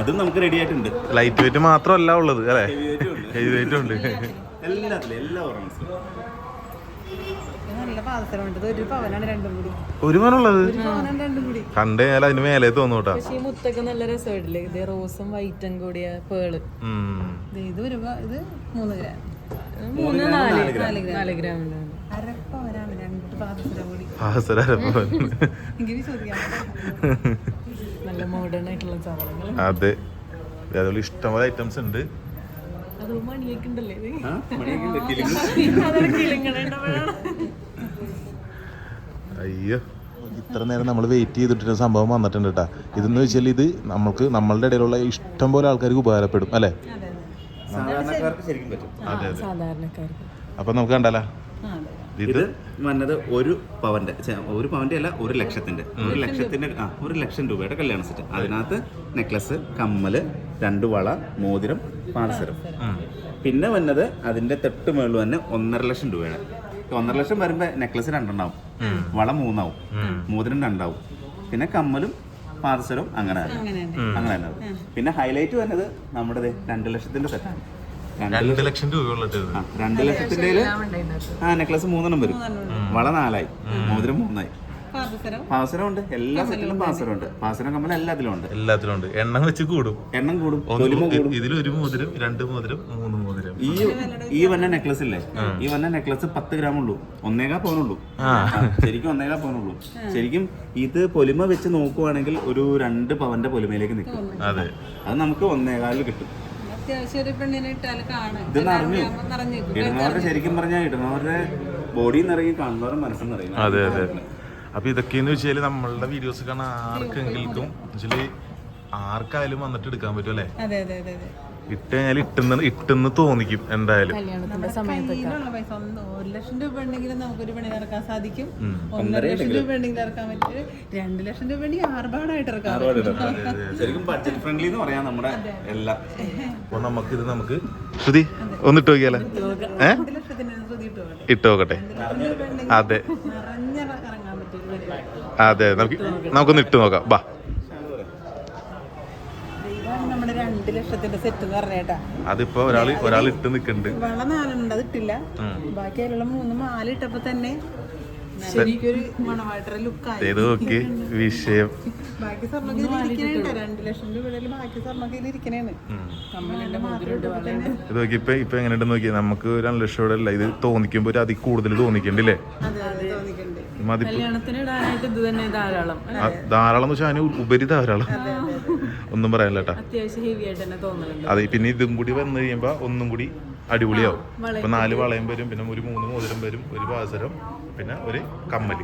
Speaker 4: അതും നമുക്ക് റെഡി ആയിട്ടുണ്ട്.
Speaker 2: ലൈറ്റ് വെയിറ്റ് മാത്രമല്ല ഉള്ളത് അല്ലേ?
Speaker 4: ഹെവി വെയിറ്റും ഉണ്ട്. എല്ലാത്തിലും എല്ലാ ഓർണമെന്റ്സിലും
Speaker 3: പാദസരമുണ്ട് ഒരു പവനാണ് രണ്ടും കൂടി.
Speaker 2: ഒരു മനുള്ളത്
Speaker 3: പവനാണ് രണ്ടും കൂടി.
Speaker 2: കണ്ടു കഴിഞ്ഞാൽ അതിന് മേലെ തോന്നൂട്ടാ കേട്ടാ.
Speaker 1: ഈ മുത്തൊക്കെ നല്ല രസമായിട്ടില്ലേ? ഇത് റോസും വൈറ്റും കൂടിയ പേൾ.
Speaker 2: ദേ
Speaker 3: ഇത് ഒരു പ- ഇത് മൂന്ന് ഗ്രാം.
Speaker 1: മൂന്ന് നാല് നാല് ഗ്രാം.
Speaker 3: അര പവനാണ് രണ്ട് പാദസരം കൂടി.
Speaker 2: ആസരപ്പൻ.
Speaker 3: എനിക്ക് ചോദിക്കാം
Speaker 1: നല്ല മോഡേൺ ആയിട്ടുള്ള സാധനങ്ങൾ
Speaker 2: അതെ. അതേപോലെ ഇഷ്ടംപോലെ ഐറ്റംസ് ഉണ്ട്.
Speaker 1: അത് മണിയൊക്കെ ഉണ്ടല്ലേ ഇത്.
Speaker 2: അയ്യോ. ഇത്ര നേരം നമ്മൾ വെയിറ്റ് ചെയ്തിട്ടൊരു സംഭവം വന്നിട്ടുണ്ട് കേട്ടോ ഇതെന്ന് വെച്ചാൽ ഇത് നമ്മൾക്ക് നമ്മളുടെ ഇടയിലുള്ള ഇഷ്ടം പോലെ ആൾക്കാർക്ക് ഉപകാരപ്പെടും അല്ലേ?
Speaker 3: അതെ അതെ
Speaker 4: സാധാരണക്കാർക്ക് ശരിക്കും പറ്റും.
Speaker 1: സാധാരണക്കാർക്ക്.
Speaker 2: അപ്പൊ നമുക്ക് കണ്ടല്ലോ
Speaker 3: അതെ.
Speaker 2: ഇത്
Speaker 4: വന്നത് ഒരു പവന്റെ ഒരു പവന്റെ അല്ല ഒരു ലക്ഷത്തിന്റെ. ഒരു ലക്ഷത്തിന്റെ ആ ഒരു ലക്ഷം രൂപയുടെ കല്യാണ സെറ്റ്. അതിനകത്ത് നെക്ലസ് കമ്മൽ രണ്ട് വള മോതിരം പാദസരം. പിന്നെ വന്നത് അതിന്റെ തൊട്ട് മുകളിൽ തന്നെ ഒന്നര ലക്ഷം രൂപയുടെ ഒന്നര ലക്ഷം വരുമ്പോ നെക്ലസ് രണ്ടെണ്ണാവും. വള മൂന്നാവും. മോതിരം രണ്ടാവും. പിന്നെ കമ്മലും പാദസരവും അങ്ങനെ
Speaker 3: അങ്ങനെ തന്നെ.
Speaker 4: പിന്നെ ഹൈലൈറ്റ് വന്നത് നമ്മുടെ ദേ രണ്ട് ലക്ഷത്തിന്റെ സെറ്റാണ് രണ്ട്
Speaker 2: ലക്ഷം
Speaker 4: രൂപ രണ്ട് ലക്ഷത്തിന്റെ ആ നെക്ലസ് മൂന്നെണ്ണം വരും. വള നാലായി. മോതിരം മൂന്നായി. പാസരമുണ്ട് എല്ലാ സെറ്റിലും പാസരം ഉണ്ട് പാസരം കമ്മൽ എല്ലാത്തിലും ഉണ്ട്.
Speaker 2: എല്ലാത്തിലും ഉണ്ട്. എണ്ണം വെച്ച് കൂടും.
Speaker 4: എണ്ണം കൂടും.
Speaker 2: ഇതിൽ ഒരു മോതിരം രണ്ട് മോതിരം മൂന്ന് മോതിരം
Speaker 4: ഈ ഈ വന്ന നെക്ലസ് ഇല്ലേ? ഈ വന്ന നെക്ലസ് പത്ത് ഗ്രാം ഉള്ളൂ. ഒന്നേകാ പവനുള്ളൂ ആ, ശരിക്കും ഒന്നേകാ പവനുള്ളൂ ശരിക്കും ഇത് പൊലിമ വെച്ച് നോക്കുവാണെങ്കിൽ ഒരു രണ്ട് പവന്റെ പൊലിമയിലേക്ക് നിൽക്കും.
Speaker 2: അതെ.
Speaker 4: അത് നമുക്ക് ഒന്നേകാലിൽ കിട്ടും.
Speaker 3: അത്യാവശ്യം ഒരു പെണ്ണിനെ ഇട്ടാൽ കാണും.
Speaker 4: ഇത് നിറഞ്ഞു.
Speaker 3: നിറഞ്ഞു
Speaker 4: ഇടുന്നവരുടെ ശരിക്കും പറഞ്ഞാൽ ഇടുന്നവരുടെ ബോഡി നിറയും കാണുന്നവരുടെ മനസ്സും നിറയും.
Speaker 2: അതെ അതെ. അപ്പൊ ഇതൊക്കെയെന്ന് വെച്ചാൽ നമ്മളുടെ വീഡിയോസ് കാണാൻ ആർക്കെങ്കിലും ആർക്കായാലും വന്നിട്ട് എടുക്കാൻ പറ്റും അല്ലേ?
Speaker 3: അതെ അതെ അതെ അതെ.
Speaker 2: ഇട്ട് കഴിഞ്ഞാൽ ഇട്ടെന്ന് ഇട്ടെന്ന് തോന്നിക്കും എന്തായാലും.
Speaker 1: കല്യാണത്തിന്റെ സമയത്തൊക്കെ.
Speaker 3: കയ്യിലുള്ള പൈസ ഒന്ന് ഒരു ലക്ഷം രൂപ ഉണ്ടെങ്കിലും നമുക്കൊരു പണി ഇറക്കാൻ സാധിക്കും. ഒന്നര ലക്ഷം രൂപ ഉണ്ടെങ്കിൽ ഇറക്കാൻ പറ്റും രണ്ട് ലക്ഷം രൂപ ഉണ്ടെങ്കിൽ ആർഭാടായിട്ട് ഇറക്കാം
Speaker 4: ശരിക്കും ബഡ്ജറ്റ് ഫ്രണ്ട്ലി എന്ന് പറയാം നമ്മുടെ എല്ലാം.
Speaker 2: അപ്പൊ നമുക്കിത് നമുക്ക് ശ്രുതി ഒന്നിട്ട് നോക്കിയാലേ? ഏ?
Speaker 3: രണ്ട് ലക്ഷത്തിന് ശ്രദ്ധിട്ട് പോകട്ടെ
Speaker 2: ഇട്ട് നോക്കട്ടെ. അതെ.
Speaker 3: നിറഞ്ഞിറങ്ങാൻ പറ്റും ഒരു
Speaker 2: അതെ നമുക്ക് നമുക്കൊന്ന് ഇട്ട് നോക്കാം. ബാ
Speaker 3: ഇതാണ് നമ്മുടെ ലക്ഷത്തിന്റെ സെറ്റ് എന്ന് പറഞ്ഞേട്ടാ
Speaker 2: അതിപ്പോ ഒരാൾ ഒരാൾ ഇട്ട് നിൽക്കുന്നുണ്ട്
Speaker 3: വള നാലുണ്ട് അത് ഇട്ടില്ല. ബാക്കി അതിലുള്ള മൂന്ന് മാല ഇട്ടപ്പോ തന്നെ ശരിക്കൊരു ലുക്കായി
Speaker 2: നോക്കി വിഷയം.
Speaker 3: ബാക്കി
Speaker 2: ഇത് നോക്കി ഇപ്പൊ ഇപ്പൊ എങ്ങനെയുണ്ട് നോക്കി നമുക്ക് രണ്ട് ലക്ഷം രൂപ അല്ല ഇത് തോന്നിക്കുമ്പോ ഒരു അതിൽ കൂടുതൽ തോന്നിക്കണ്ടല്ലേ?
Speaker 3: അതെ അതെ തോന്നിക്കണ്ട്.
Speaker 2: മതിപ്പ്.
Speaker 1: കല്യാണത്തിന് ഇടാനായിട്ട് ഇത് തന്നെ ധാരാളം.
Speaker 2: ധാരാളം എന്ന് വെച്ചാൽ അതിന് ഉപരി ധാരാളം. ഒന്നും പറയാനില്ല കേട്ടാ
Speaker 1: അത്യാവശ്യം ഹെവി ആയിട്ട് തന്നെ തോന്നലുണ്ട്.
Speaker 2: അതെ പിന്നെ ഇതും കൂടി വന്നു കഴിയുമ്പോ ഒന്നും കൂടി അടിപൊളിയാവും. ഇപ്പൊ നാല് വളയം വരും പിന്നെ ഒരു മൂന്ന് മോതിരം വരും ഒരു പാസരം പിന്നെ ഒരു കമ്മൽ.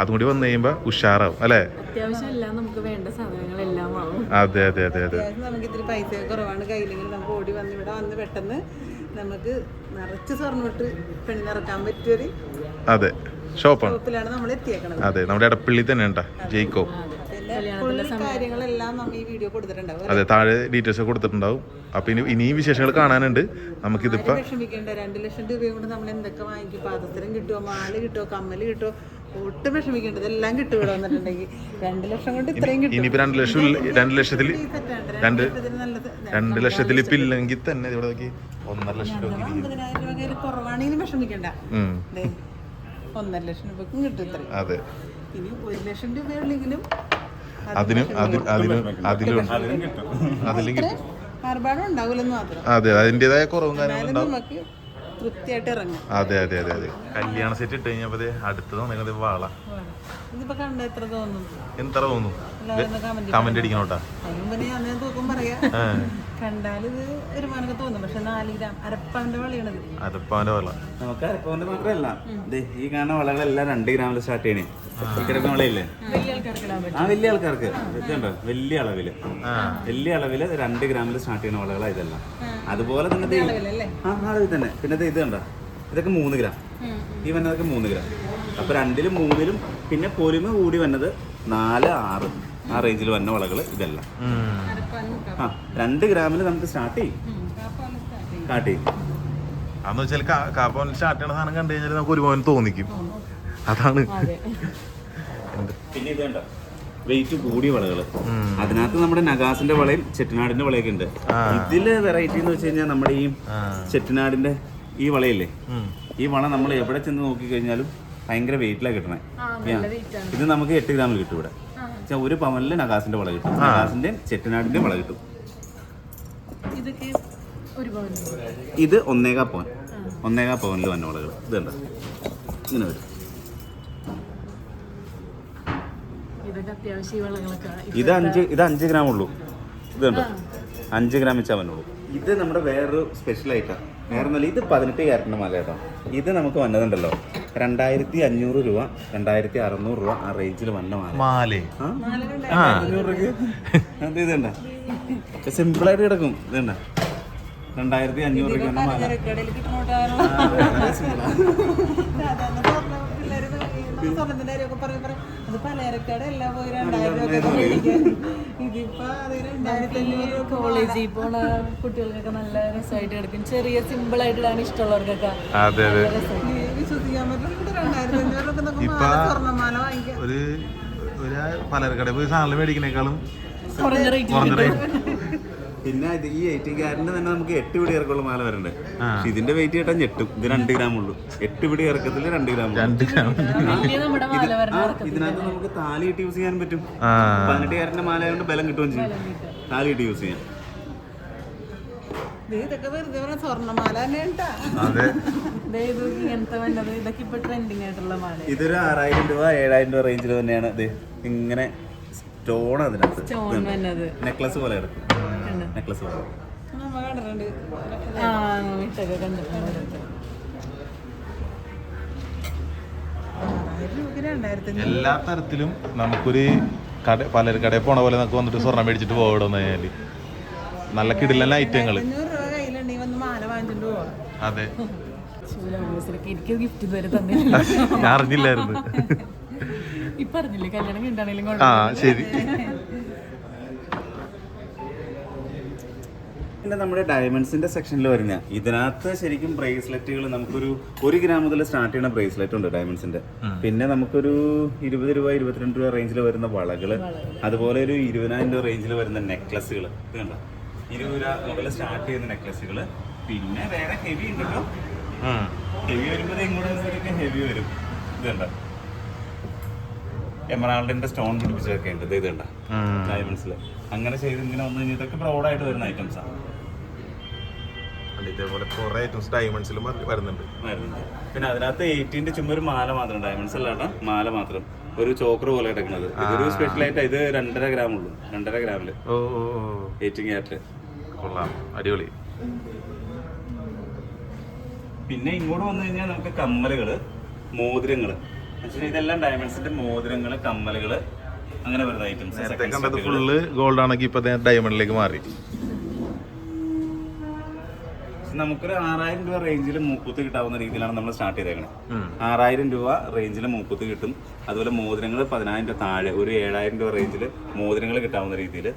Speaker 2: അതും. കൂടി വന്നു കഴിയുമ്പോ ഉഷാറാവും അല്ലേ?
Speaker 1: അത്യാവശ്യം എല്ലാം നമുക്ക് വേണ്ട സാധനങ്ങളെല്ലാം ആവും.
Speaker 2: അതെ അതെ അതെ അതെ.
Speaker 3: അത്യാവശ്യം നമുക്ക് ഇത്തിരി പൈസ കുറവാണ്. കയ്യിലെങ്കിൽ നമുക്ക് ഓടി വന്ന് ഇവിടെ വന്ന് പെട്ടെന്ന് നമുക്ക് നിറച്ച് പറ്റിയൊരു
Speaker 2: അതെ ഷോപ്പാണ്.
Speaker 3: ഷോപ്പിലാണ് നമ്മൾ എത്തിയേക്കണത്
Speaker 2: അതെ നമ്മുടെ ഇടപ്പള്ളി തന്നെ ഉണ്ടാ ജയിക്കോ. അതെ താഴെ ഡീറ്റെയിൽസ് കൊടുത്തിട്ടുണ്ടാവും. അപ്പൊ ഇനി ഇനിയും വിശേഷങ്ങൾ കാണാനുണ്ട്. നമുക്കിതിപ്പോ
Speaker 3: വിഷമിക്കേണ്ട രണ്ട് ലക്ഷം രൂപയും കൊണ്ട് നമ്മൾ എന്തൊക്കെ വാങ്ങിക്കും? പാദസരം കിട്ടുമോ മാല കിട്ടുമോ കമ്മൽ കിട്ടുമോ ഒട്ടും വിഷമിക്കേണ്ടത് എല്ലാം കിട്ടും ഇവിടെ വന്നിട്ടുണ്ടെങ്കിൽ. രണ്ട് ലക്ഷം കൊണ്ട് ഇത്രയും കിട്ടും.
Speaker 2: ഇനിയിപ്പോ രണ്ട് ലക്ഷം രണ്ട് ലക്ഷത്തിൽ രണ്ട്
Speaker 3: നല്ലത്.
Speaker 2: രണ്ട് ലക്ഷത്തിൽ ഇപ്പൊ ഇല്ലെങ്കിൽ തന്നെ ഇവിടെ നോക്കി. ഒന്നര ലക്ഷം രൂപ
Speaker 3: കുറവാണെങ്കിലും വിഷമിക്കണ്ട. ഒന്നര ലക്ഷം രൂപക്കും കിട്ടും ഇത്രയും.
Speaker 2: അതെ.
Speaker 3: ഇനി ഒരു ലക്ഷം രൂപയുള്ളെങ്കിലും
Speaker 2: അതിനും അതിന് അതിനും അതിലും
Speaker 4: അതിനും കിട്ടും.
Speaker 2: അതിലും കിട്ടും.
Speaker 3: ആർഭാടം ഉണ്ടാവില്ലെന്ന് മാത്രം.
Speaker 2: അതെ അതിന്റെതായ കുറവും കാര്യങ്ങളും ഉണ്ടാവും. അതെ അതെ അതെ അതെ. കല്യാണ സെറ്റ് ഇട്ട് കഴിഞ്ഞപ്പോ അടുത്തത് വന്നേക്കുന്നത് വാള.
Speaker 3: എത്ര തോന്നും?
Speaker 2: എത്ര തോന്നുന്നു
Speaker 3: കമന്റ്
Speaker 2: അടിക്കണോട്ടാ?
Speaker 3: തൂക്കം പറയാ. കണ്ടാൽ ഇത് ഒരു മാനൊക്കെ തോന്നും. പക്ഷെ നാല് ഗ്രാം അരപ്പവന്റെ വളയാണിത്
Speaker 2: അരപ്പാന്റെ വള
Speaker 4: നമുക്ക് അരപ്പവന്റെ മാത്രമല്ല. ദേ ഈ കാണുന്ന വളകളെല്ലാം രണ്ട് ഗ്രാമിൽ സ്റ്റാർട്ട് ചെയ്യണേ. വളയില്ലേ
Speaker 1: വലിയ ആൾക്കാർക്ക് ഇടാൻ
Speaker 4: ആ വലിയ ആൾക്കാർക്ക്. ഇതുണ്ടോ? വലിയ അളവിൽ. വലിയ അളവിൽ രണ്ട് ഗ്രാമിൽ സ്റ്റാർട്ട് ചെയ്യുന്ന വളകളാണ് ഇതെല്ലാം. അതുപോലെ തന്നെ ആ അളവിൽ തന്നെ. പിന്നെ ദേ ഇത് കണ്ടോ? ഇതൊക്കെ മൂന്ന് ഗ്രാം. ഈ വന്നതൊക്കെ മൂന്ന് ഗ്രാം. അപ്പൊ രണ്ടിലും മൂന്നിലും പിന്നെ പൊലിമ കൂടി വന്നത് നാല് ആറ്. ആ റേഞ്ചിൽ വന്ന വളകൾ ഇതെല്ലാം. ആ രണ്ട് ഗ്രാമിൽ നമുക്ക് സ്റ്റാർട്ട് ചെയ്യും. സ്റ്റാർട്ട് ചെയ്യും.
Speaker 2: അന്ന് വെച്ചാൽ കാപ്പോൻ സ്റ്റാർട്ട് ചെയ്യണ സാധനം കണ്ടു കഴിഞ്ഞാൽ നമുക്ക് ഒരുപോലെ തോന്നിക്കും. അതാണ്.
Speaker 4: പിന്നെ ഇത് കണ്ടോ? വെയിറ്റ് കൂടിയ വളകൾ അതിനകത്ത് നമ്മുടെ നഗാസിന്റെ വളയും ചെട്ടിനാടിന്റെ വളയൊക്കെ ഉണ്ട്. ഇതിൽ വെറൈറ്റി എന്ന് വെച്ച് കഴിഞ്ഞാൽ നമ്മുടെ ഈ ചെട്ടിനാടിന്റെ ഈ വളയല്ലേ? ഈ വള നമ്മൾ എവിടെ ചെന്ന് നോക്കി കഴിഞ്ഞാലും ഭയങ്കര വെയിറ്റിലാണ് കിട്ടണേ. ഇത് നമുക്ക് എട്ട് ഗ്രാമിൽ കിട്ടും ഇവിടെ. വെച്ചാ ഒരു പവനിൽ നഗാസിന്റെ വള കിട്ടും. നഗാസിന്റെ ചെട്ടിനാടിന്റെ വള കിട്ടും. ഇത് ഒന്നേകാ പവൻ. ഒന്നേകാ പവനിൽ വന്ന വളകൾ. ഇത് ഉണ്ട് ഇങ്ങനെ വരും. ഇത് അഞ്ച് ഇത് അഞ്ച് ഗ്രാം ഉള്ളൂ. ഇത് കണ്ടോ? അഞ്ച് ഗ്രാം വെച്ചാൽ വന്നുള്ളൂ ഇത് നമ്മുടെ വേറൊരു സ്പെഷ്യൽ ഐറ്റം വേറെ ഒന്നുമല്ല ഇത് പതിനെട്ട് ക്യാരറ്റിന്റെ മാല കേട്ടോ. ഇത് നമുക്ക് വന്നതുണ്ടല്ലോ. രണ്ടായിരത്തി അഞ്ഞൂറ് രൂപ രണ്ടായിരത്തി അറുന്നൂറ് രൂപ ആ റേഞ്ചിൽ വന്ന മാല. അത് ഇത് കണ്ട? സിമ്പിളായിട്ട് കിടക്കും. ഇത് കണ്ട? രണ്ടായിരത്തി അഞ്ഞൂറ് മാല.
Speaker 3: അത് പലചരക്കട എല്ലാം പോയി രണ്ടായിരം രൂപ ഇതിപ്പോ രൂപ
Speaker 1: കോളേജിൽ പോണ കുട്ടികൾക്കൊക്കെ നല്ല രസമായിട്ട് കിടക്കും. ചെറിയ സിമ്പിൾ ആയിട്ടുള്ളതാണ് ഇഷ്ടമുള്ളവർക്കൊക്കെ.
Speaker 2: അതെ അതെ.
Speaker 3: നീ വിശ്വസിക്കാൻ പറ്റും. ഇവിടെ രണ്ടായിരത്തി അഞ്ഞൂറ് രൂപ നമുക്ക്
Speaker 2: ഇപ്പൊ
Speaker 3: മാല സ്വർണമാല വാങ്ങിക്കാം
Speaker 2: ഒരു ഒരു പലർക്കടയിൽ പോയി സാധനം മേടിക്കുന്നേക്കാളും
Speaker 1: കുറഞ്ഞ റേറ്റ്
Speaker 4: പിന്നെ ഇത് ഈ എയ്റ്റീൻ ക്യാരറ്റിന് തന്നെ നമുക്ക് എട്ട് പിടി ഇറക്കമുള്ള മാല വരണ്ടേ. പക്ഷെ ഇതിന്റെ വെയിറ്റ് കേട്ടാ ഞെട്ടും. ഇത് രണ്ട് ഗ്രാം ഉള്ളൂ എട്ട് പിടി ഇറക്കത്തിൽ രണ്ട് ഗ്രാം.
Speaker 2: രണ്ട് ഗ്രാം.
Speaker 4: ഇതിനകത്ത് നമുക്ക് താലി ഇട്ട് യൂസ് ചെയ്യാൻ പറ്റും. പതിനെട്ട് ക്യാരറ്റിന്റെ മാല ആയതുകൊണ്ട് ബലം കിട്ടുകയും ചെയ്യും. താലി ഇട്ട് യൂസ് ചെയ്യാം.
Speaker 3: ഇതൊക്കെ വെറുതെ പറഞ്ഞ സ്വർണമാല തന്നെ
Speaker 2: അതെ.
Speaker 4: ഇതൊരു ആറായിരം രൂപ ഏഴായിരം രൂപ റേഞ്ചിൽ തന്നെയാണ്. ഇത് ഇങ്ങനെ സ്റ്റോൺ അതിനകത്ത് നെക്ലസ് പോലെ കിടക്കും. നെക്ലസ് പോലെ.
Speaker 2: എല്ലാ തരത്തിലും നമുക്കൊരു കട കടയിൽ പോണ പോലെ നമുക്ക് വന്നിട്ട് സ്വർണം മേടിച്ചിട്ട് പോകണമെന്ന് കഴിഞ്ഞാൽ നല്ല കിടിലൻ ഐറ്റങ്ങൾ
Speaker 3: അഞ്ഞൂറ് രൂപ കയ്യിലുണ്ടെങ്കിൽ വന്ന് മാല വാങ്ങിച്ചിട്ട് പോവാം
Speaker 2: അതെ.
Speaker 1: എനിക്ക് ഗിഫ്റ്റ് ഇതുവരെ തന്നില്ല
Speaker 2: ഞാൻ അറിഞ്ഞില്ലായിരുന്നു.
Speaker 1: ഇപ്പൊ അറിഞ്ഞില്ലേ? കല്യാണം കണ്ടാണെങ്കിലും
Speaker 2: ആ ശരി.
Speaker 4: പിന്നെ നമ്മുടെ ഡയമണ്ട്സിന്റെ സെക്ഷനിൽ വരുന്ന ഇതിനകത്ത് ശരിക്കും ബ്രേസ്ലെറ്റുകൾ നമുക്കൊരു ഒരു ഗ്രാം മുതൽ സ്റ്റാർട്ട് ചെയ്യുന്ന ബ്രേസ്ലെറ്റ് ഉണ്ട് ഡയമണ്ട്സിന്റെ പിന്നെ നമുക്കൊരു ഇരുപത് രൂപ ഇരുപത്തിരണ്ട് രൂപ റേഞ്ചിൽ വരുന്ന വളകൾ അതുപോലെ ഒരു ഇരുപതിനായിരം രൂപ റേഞ്ചിൽ വരുന്ന നെക്ലസുകൾ ഇത് കണ്ടോ? ഇരുപത് രൂപ മുതൽ സ്റ്റാർട്ട് ചെയ്യുന്ന നെക്ലസുകൾ പിന്നെ വേറെ ഹെവി ഉണ്ടല്ലോ. ഹെവി വരുമ്പോൾ ഇങ്ങോട്ട് ഹെവി വരും. ഇതുണ്ട്. എമറാൾഡിന്റെ സ്റ്റോൺ പിടിപ്പിച്ചതൊക്കെ ഉണ്ട്. ഇത് ഇത് കണ്ടോ ഡയമണ്ട്സിൽ അങ്ങനെ ചെയ്ത് ഇങ്ങനെ വന്നു കഴിഞ്ഞാൽ ഇതൊക്കെ പ്രൗഡായിട്ട് വരുന്ന ഐറ്റംസ് ആണ്
Speaker 2: ഇതേപോലെ കുറെ ഐറ്റംസ് ഡയമണ്ട്സിലും വരുന്നുണ്ട്.
Speaker 4: വരുന്നത് പിന്നെ അതിനകത്ത് എയ്റ്റീന്റെ ചുമ്മാ ഒരു മാല മാത്രം ഡയമണ്ട്സ് അല്ലാണ്ട് മാല മാത്രം. ഒരു ചോക്കർ പോലെ കിടക്കുന്നത്. ഇതൊരു സ്പെഷ്യൽ ആയിട്ട് ഇത് രണ്ടര ഗ്രാം ഉള്ളു രണ്ടര
Speaker 2: ഗ്രാമിൽ.
Speaker 4: എയ്റ്റീൻ ക്യാരറ്റ്
Speaker 2: കൊള്ളാം. അടിപൊളി.
Speaker 4: പിന്നെ ഇങ്ങോട്ട് വന്നു കഴിഞ്ഞാൽ നമുക്ക് കമ്മലുകൾ മോതിരങ്ങൾ. ഇതെല്ലാം ഡയമണ്ട്സിന്റെ മോതിരങ്ങൾ കമ്മലുകൾ അങ്ങനെ വരുന്ന ഐറ്റംസ്
Speaker 2: ഫുള്ള് ഗോൾഡ് ആണെങ്കിൽ ഇപ്പൊ ഡയമണ്ടിലേക്ക് മാറി.
Speaker 4: നമുക്കൊരു ആറായിരം രൂപ റേഞ്ചിൽ മൂക്കുത്ത് കിട്ടാവുന്ന രീതിയിലാണ് നമ്മൾ സ്റ്റാർട്ട് ചെയ്തേക്കണേ. ആറായിരം രൂപ റേഞ്ചിൽ മൂക്കുത്ത് കിട്ടും. അതുപോലെ മോതിരങ്ങൾ പതിനായിരം രൂപ താഴെ ഒരു ഏഴായിരം രൂപ റേഞ്ചിൽ മോതിരങ്ങൾ കിട്ടാവുന്ന രീതിയിൽ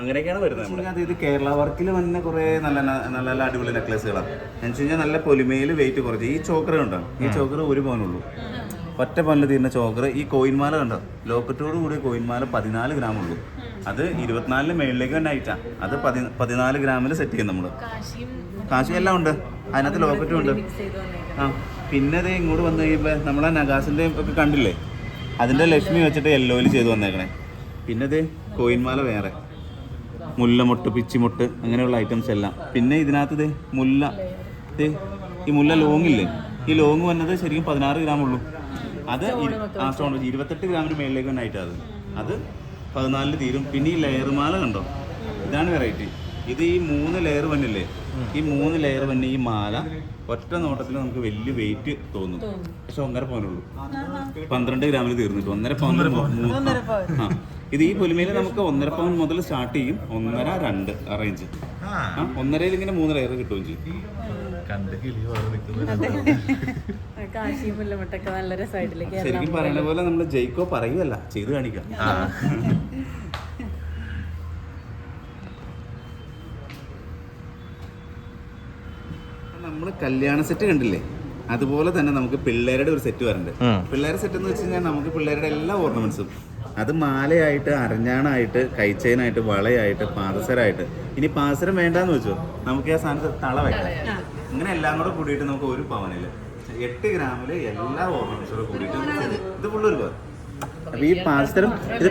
Speaker 4: അങ്ങനെയൊക്കെയാണ് വരുന്നത് ഇത് കേരള വർക്കിൽ വന്ന കുറേ നല്ല നല്ല നല്ല അടിപൊളി നെക്ലസുകളാണ് എന്ന് വെച്ച് കഴിഞ്ഞാൽ നല്ല പൊലിമയിൽ വെയിറ്റ് കുറച്ച്. ഈ ചോക്കർ കണ്ടോ? ഈ ചോക്കർ ഒരു പവനുള്ളൂ. ഒറ്റ പല്ല് തീരുന്ന ചോക്കർ ഈ കോയിൻമാല കണ്ടോ? ലോക്കറ്റോട് കൂടിയ കോയിൻമാല പതിനാല് ഗ്രാം ഉള്ളൂ. അത് ഇരുപത്തിനാലിന് മേളിലേക്ക് തന്നെ ആയിട്ടാ. അത് പതി പതിനാല് ഗ്രാമിൽ സെറ്റ് ചെയ്യും നമ്മൾ കാശി എല്ലാം ഉണ്ട്. അതിനകത്ത് ലോക്കറ്റും ഉണ്ട്. ആ പിന്നെ അത് ഇങ്ങോട്ട് വന്നു കഴിയുമ്പോൾ നമ്മളെ നഗാസിന്റെ ഒക്കെ കണ്ടില്ലേ? അതിന്റെ ലക്ഷ്മി വെച്ചിട്ട് യെല്ലോയിൽ ചെയ്ത് വന്നേക്കണേ. പിന്നെ ഇത് കോയിൻമാല വേറെ. മുല്ലമൊട്ട് പിച്ചിമൊട്ട് അങ്ങനെയുള്ള ഐറ്റംസ് എല്ലാം. പിന്നെ ഇതിനകത്ത് ഇത് മുല്ല. ഇത് ഈ മുല്ല ലോങ് ഇല്ലേ? ഈ ലോങ് വന്നത് ശരിക്കും പതിനാറ് ഗ്രാം ഉള്ളൂ. അത് ആ സ്റ്റോൺ വെച്ച്. ഇരുപത്തെട്ട് ഗ്രാമിന് മേളിലേക്ക് തന്നെ ആയിട്ട് അത്. അത് പതിനാലിന് തീരും. പിന്നെ ഈ ലെയർ മാല കണ്ടോ? ഇതാണ് വെറൈറ്റി ഇത് ഈ മൂന്ന് ലെയർ വന്നില്ലേ? ഈ മൂന്ന് ലെയർ വന്ന ഈ മാല ഒറ്റ നോട്ടത്തിൽ നമുക്ക് വലിയ വെയിറ്റ് തോന്നും. പക്ഷെ ഒന്നര പവനുള്ളൂ പന്ത്രണ്ട് ഗ്രാമിൽ തീർന്നിട്ട് ഒന്നര പവൻ ആ. ഇത് ഈ പൊലിമയിൽ നമുക്ക് ഒന്നര പവൻ മുതൽ സ്റ്റാർട്ട് ചെയ്യും. ഒന്നര രണ്ട് അറേഞ്ച് റേഞ്ച് ആ. ഒന്നരയിൽ ഇങ്ങനെ മൂന്ന് ലെയർ കിട്ടുകയും ചെയ്യും.
Speaker 2: കണ്ട് കിളി
Speaker 1: കാശിയും മുല്ലമുട്ടൊക്കെ നല്ല രസമായിട്ടില്ലേ
Speaker 4: ശരിക്കും പറയുന്ന പോലെ നമ്മൾ ജയിക്കോ പറയുമല്ല ചെയ്ത് കാണിക്കാം. നമ്മൾ കല്യാണ സെറ്റ് കണ്ടില്ലേ? അതുപോലെ തന്നെ നമുക്ക് പിള്ളേരുടെ ഒരു സെറ്റ് വരണ്ട്. പിള്ളേരുടെ സെറ്റ് എന്ന് വെച്ച് കഴിഞ്ഞാൽ നമുക്ക് പിള്ളേരുടെ എല്ലാ ഓർണമെന്റ്സും അത് മാലയായിട്ട് അരഞ്ഞാണായിട്ട് കൈച്ചേനായിട്ട് വളയായിട്ട് പാദസരമായിട്ട് ഇനി പാദസരം വേണ്ടാന്ന് വെച്ചോ? നമുക്ക് ആ സാധനത്ത് തള വെക്കാം. ഇങ്ങനെ എല്ലാം കൂടെ കൂടിയിട്ട് നമുക്ക് ഒരു പവനിൽ എട്ട് ഗ്രാമിൽ എല്ലാ ഓർണമെന്റ്സോടെ കൂടിയിട്ട് ഇത് ഫുള്ളൊരു പവൻ. അപ്പൊ ഈ പാദസരം ഇത്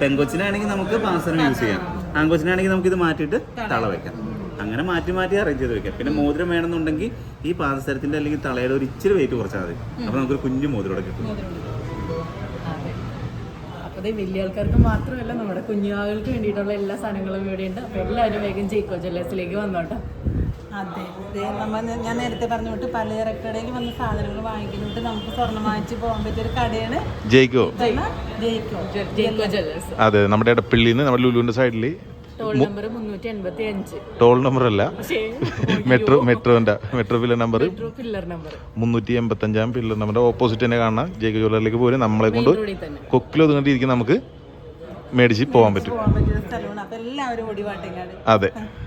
Speaker 4: പെങ്കൊച്ചിനാണെങ്കിൽ നമുക്ക് പാദസരം യൂസ് ചെയ്യാം. ആങ്കൊച്ചിനാണെങ്കിൽ നമുക്ക് ഇത് മാറ്റിയിട്ട് തള വെക്കാം. അങ്ങനെ മാറ്റി മാറ്റി അറേഞ്ച് ചെയ്ത് വെക്കാം. പിന്നെ മോതിരം വേണമെന്നുണ്ടെങ്കിൽ ഈ പാദസരത്തിന്റെ അല്ലെങ്കിൽ തളയുടെ ഒരു ഇച്ചിരി വെയിറ്റ് കുറച്ചാൽ മതി. അപ്പൊ നമുക്കൊരു കുഞ്ഞു മോതിരം കിട്ടും.
Speaker 1: ദേ വലിയ ആൾക്കാർക്ക് മാത്രമല്ല നമ്മുടെ കുഞ്ഞുങ്ങൾക്ക് വേണ്ടിയിട്ടുള്ള എല്ലാ സാധനങ്ങളും ഇവിടെ ഉണ്ട്. അപ്പൊ എല്ലാവരും വേഗം ജയിക്കോ ജ്വല്ലേഴ്സിലേക്ക് വന്നോട്ടോ.
Speaker 3: അതെ ദേ നമ്മൾ ഞാൻ നേരത്തെ പറഞ്ഞു വിട്ട് പലചരക്കടയിൽ വന്ന് സാധനങ്ങൾ വാങ്ങിക്കുന്നിട്ട് നമുക്ക് സ്വർണം വാങ്ങിച്ച് പോകാൻ പറ്റിയ ഒരു കടയാണ്.
Speaker 2: ജയിക്കോ?
Speaker 3: ജയിക്കോ.
Speaker 1: ജയിക്കോ ജ്വല്ലേഴ്സ്
Speaker 2: അതെ നമ്മുടെ ഇടപ്പള്ളിയിൽ നിന്ന് നമ്മുടെ ലുലുവിന്റെ സൈഡിൽ
Speaker 1: ടോൾ നമ്പർ
Speaker 2: അല്ല. Metro മെട്രോന്റെ metro pillar number
Speaker 1: pillar number
Speaker 2: മുന്നൂറ്റി എൺപത്തി അഞ്ചാം പില്ലർ നമ്പറിന്റെ ഓപ്പോസിറ്റ് തന്നെ കാണാം ജേക്ക് ജ്വല്ലറിലേക്ക് പോലും നമ്മളെ കൊണ്ട് കൊക്കിലോ ഒതുങ്ങിട്ടിരിക്കും നമുക്ക് മേടിച്ച് പോകാൻ പറ്റും. അതെ.